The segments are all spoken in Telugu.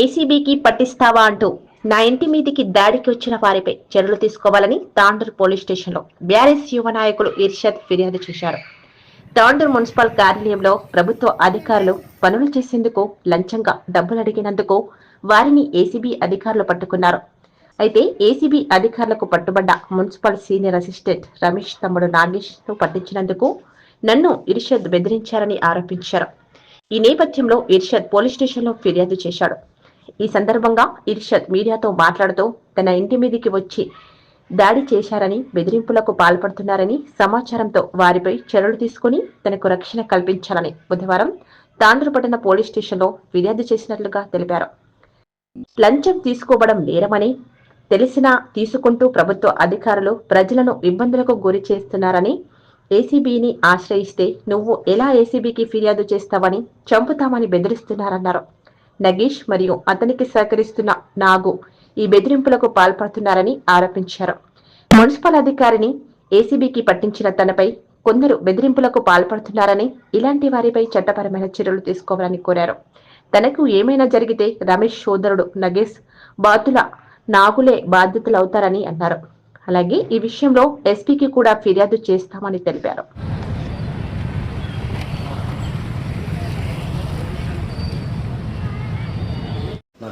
ఏసీబీకి పట్టిస్తావా అంటూ నా ఇంటి మీదికి దాడికి వచ్చిన వారిపై చర్యలు తీసుకోవాలని తాండూరు పోలీస్ స్టేషన్లో బీఆర్ఎస్ యువ నాయకులు ఇర్షద్ ఫిర్యాదు చేశారు. తాండూరు మున్సిపల్ కార్యాలయంలో ప్రభుత్వ అధికారులు పనులు చేసేందుకు లంచంగా డబ్బులు అడిగినందుకు వారిని ఏసీబీ అధికారులు పట్టుకున్నారు. అయితే ఏసీబీ అధికారులకు పట్టుబడ్డ మున్సిపల్ సీనియర్ అసిస్టెంట్ రమేష్ తమ్ముడు నాగేష్ను పట్టించినందుకు నన్ను ఇర్షద్ బెదిరించారని ఆరోపించారు. ఈ నేపథ్యంలో ఇర్షద్ పోలీస్ స్టేషన్లో ఫిర్యాదు చేశాడు. ఈ సందర్భంగా ఇర్షద్ మీడియాతో మాట్లాడుతూ తన ఇంటి మీదికి వచ్చి దాడి చేశారని బెదిరింపులకు పాల్పడుతున్నారని సమాచారంతో వారిపై చర్యలు తీసుకుని తనకు రక్షణ కల్పించాలని బుధవారం తాండ్రపట్టణ పోలీస్ స్టేషన్లో ఫిర్యాదు చేసినట్లుగా తెలిపారు. లంచం తీసుకోవడం నేరమని తెలిసినా తీసుకుంటూ ప్రభుత్వ అధికారులు ప్రజలను ఇబ్బందులకు గురి చేస్తున్నారని ఏసీబీని ఆశ్రయిస్తే నువ్వు ఎలా ఏసీబీకి ఫిర్యాదు చేస్తావని చంపుతామని బెదిరిస్తున్నారన్నారు. నగేష్ మరియు అతనికి సహకరిస్తున్న నాగు ఈ బెదిరింపులకు పాల్పడుతున్నారని ఆరోపించారు. మున్సిపల్ అధికారిని ఏసీబీకి పట్టించిన తనపై కొందరు బెదిరింపులకు పాల్పడుతున్నారని ఇలాంటి వారిపై చట్టపరమైన చర్యలు తీసుకోవాలని కోరారు. తనకు ఏమైనా జరిగితే రమేష్ సోదరుడు నగేష్ బాతుల నాగులే బాధ్యతలవుతారని అన్నారు. అలాగే ఈ విషయంలో ఎస్పీకి కూడా ఫిర్యాదు చేస్తామని తెలిపారు.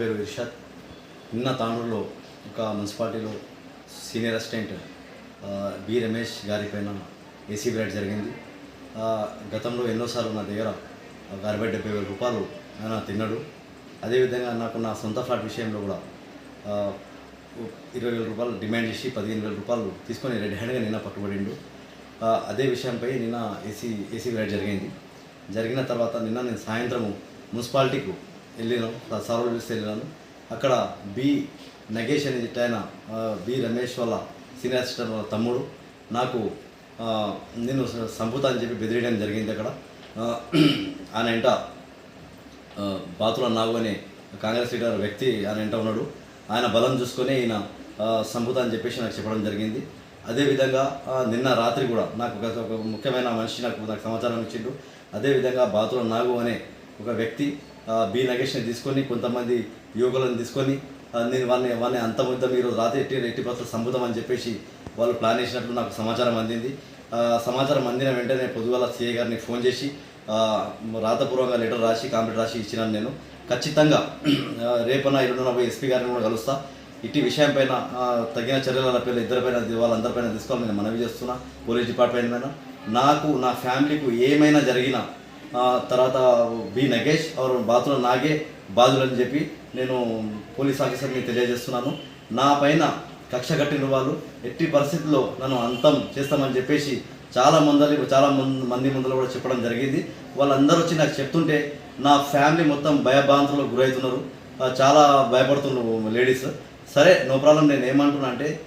పేరు ఇర్షాద్. నిన్న తానూరులో ఒక మున్సిపాలిటీలో సీనియర్ అసిస్టెంట్ బి రమేష్ గారి పైన ఏసీ రైడ్ జరిగింది. గతంలో ఎన్నోసార్లు నా దగ్గర ఒక అరవై డెబ్బై వేల రూపాయలు ఆయన తిన్నాడు. అదేవిధంగా నాకు నా సొంత ఫ్లాట్ విషయంలో కూడా ఇరవై వేల రూపాయలు డిమాండ్ చేసి పదిహేను వేల రూపాయలు తీసుకొని రెడ్ హ్యాండ్గా నిన్న పట్టుబడిండు. అదే విషయంపై నిన్న ఏసీ ఏసీ రైడ్ జరిగింది. జరిగిన తర్వాత నిన్న నేను సాయంత్రము మున్సిపాలిటీకు వెళ్ళినాను సర్వలు వెళ్ళినాను. అక్కడ బి నగేష్ అనే ఆయన బి రమేష్ వాళ్ళ సీనియర్ అసిస్టెంట్ వాళ్ళ తమ్ముడు. నాకు నేను సంపుతా అని చెప్పి బెదిరేయడం జరిగింది అక్కడ. ఆయన ఇంట బాతుల నాగు అనే కాంగ్రెస్ లీడర్ వ్యక్తి ఆయన ఇంట ఉన్నాడు. ఆయన బలం చూసుకొని ఈయన సంపుతా అని చెప్పేసి నాకు చెప్పడం జరిగింది. అదేవిధంగా నిన్న రాత్రి కూడా నాకు ఒక ముఖ్యమైన మనిషి నాకు నాకు సమాచారం ఇచ్చిండు. అదేవిధంగా బాతుల నాగు అనే ఒక వ్యక్తి బి నగేష్ని తీసుకొని కొంతమంది యువకులను తీసుకొని నేను వాళ్ళని వాళ్ళని అంతముద్దాం ఈరోజు రాత్రి ఎట్టి ఎట్టి పత్రం సంపుదాం అని చెప్పేసి వాళ్ళు ప్లాన్ చేసినట్లు నాకు సమాచారం అందింది. సమాచారం అందిన వెంటనే పొద్దుగల సిఐ గారిని ఫోన్ చేసి రాతపూర్వకంగా లెటర్ రాసి కాంప్లీట్ రాసి ఇచ్చినాను నేను. ఖచ్చితంగా రేపన ఎల్లుండిన పోయి ఎస్పీ గారిని కూడా కలుస్తా. ఇట్టి విషయం పైన తగిన చర్యల పేర్లు ఇద్దరిపైన వాళ్ళందరిపైన తీసుకోవాలని నేను మనవి చేస్తున్నా. పోలీస్ డిపార్ట్మెంట్ పైన. నాకు నా ఫ్యామిలీకు ఏమైనా జరిగినా తర్వాత బి నగేష్ ఆర్ బాతుల నాగే బాధులు అని చెప్పి నేను పోలీస్ ఆఫీసర్ని తెలియజేస్తున్నాను. నా పైన కక్ష కట్టిన వాళ్ళు ఎట్టి పరిస్థితుల్లో నన్ను అంతం చేస్తామని చెప్పేసి చాలా మంది చాలా మంది మంది ముందర కూడా చెప్పడం జరిగింది. వాళ్ళందరూ వచ్చి నాకు చెప్తుంటే నా ఫ్యామిలీ మొత్తం భయభ్రాంతులకు గురవుతున్నారు. చాలా భయపడుతున్నారు లేడీస్. సరే నో ప్రాబ్లం నేను ఏమంటున్నా అంటే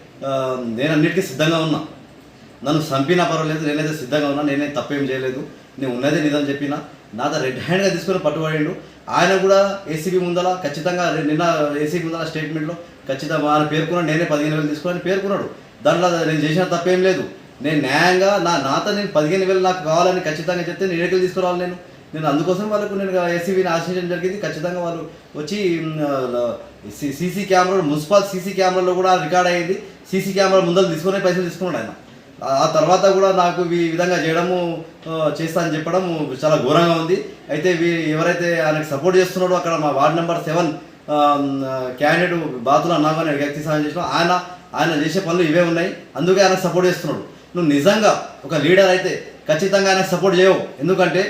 నేను అన్నిటికీ సిద్ధంగా ఉన్నా. నన్ను చంపినా పర్వాలేదు నేనైతే సిద్ధంగా ఉన్నా నేనేం తప్పేం చేయలేదు. నేను ఉన్నదే నిజం చెప్పిన నాతో రెడ్ హ్యాండ్గా తీసుకొని పట్టుబడిండు ఆయన కూడా ఏసీబీ ముందల ఖచ్చితంగా నిన్న ఏసీబీ ముందల స్టేట్మెంట్లో ఖచ్చితంగా ఆయన పేర్కొన్నాడు నేనే పదిహేను వేలు తీసుకుని పేర్కొన్నాడు దాంట్లో నేను చేసిన తప్పేం లేదు నేను న్యాయంగా నా నాతో నేను పదిహేను వేలు నాకు కావాలని ఖచ్చితంగా చెప్తే నేను ఎక్కడికి తీసుకురావాలి నేను నేను అందుకోసం వాళ్ళకు నేను ఏసీబీని ఆశించడం జరిగింది ఖచ్చితంగా వాళ్ళు వచ్చి సీసీ కెమెరా మున్సిపల్ సీసీ కెమెరాలో కూడా రికార్డ్ అయ్యింది సీసీ కెమెరా ముందర తీసుకునే పైసలు తీసుకున్నాడు ఆయన ఆ- తర్వాత కూడా నాకు ఈ విధంగా చేయడము ఆ, చేస్తా అని చెప్పడం చాలా ఘోరంగా ఉంది. అయితే వీ- ఎవరైతే ఆయనకు సపోర్ట్ చేస్తున్నాడో అక్కడ మా వార్డ్ నెంబర్ సెవెన్ క్యాండిడేట్ బాతుల అన్నామని వ్యక్తి సహాయం చేసిన ఆయన ఆయన చేసే పనులు ఇవే ఉన్నాయి. అందుకే ఆయనకు సపోర్ట్ చేస్తున్నాడు. నువ్వు నిజంగా ఒక లీడర్ అయితే ఖచ్చితంగా ఆయనకు సపోర్ట్ చేయవు. ఎందుకంటే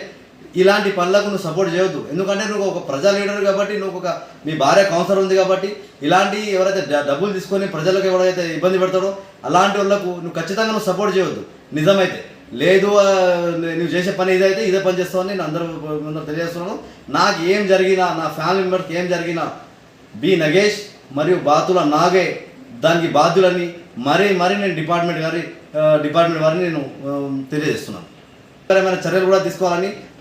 ఇలాంటి పనులకు నువ్వు సపోర్ట్ చేయొద్దు. ఎందుకంటే నువ్వు ఒక ప్రజా లీడర్ కాబట్టి నువ్వు ఒక మీ భార్య కౌన్సిలర్ ఉంది కాబట్టి ఇలాంటి ఎవరైతే డబ్బులు తీసుకొని ప్రజలకు ఎవరైతే ఇబ్బంది పెడతారో అలాంటి వాళ్ళకు నువ్వు ఖచ్చితంగా నువ్వు సపోర్ట్ చేయొద్దు. నిజమైతే. లేదు నువ్వు చేసే పని ఇదైతే ఇదే పని చేస్తావని నేను అందరూ అందరూ తెలియజేస్తున్నాను. నాకు ఏం జరిగినా నా ఫ్యామిలీ మెంబర్కి ఏం జరిగినా బి నగేష్ మరియు బాతుల నాగే దానికి బాధ్యులని మరీ మరీ నేను డిపార్ట్మెంట్ గారి డిపార్ట్మెంట్ వారిని నేను తెలియజేస్తున్నాను. ఏమైనా చర్యలు కూడా తీసుకోవాలని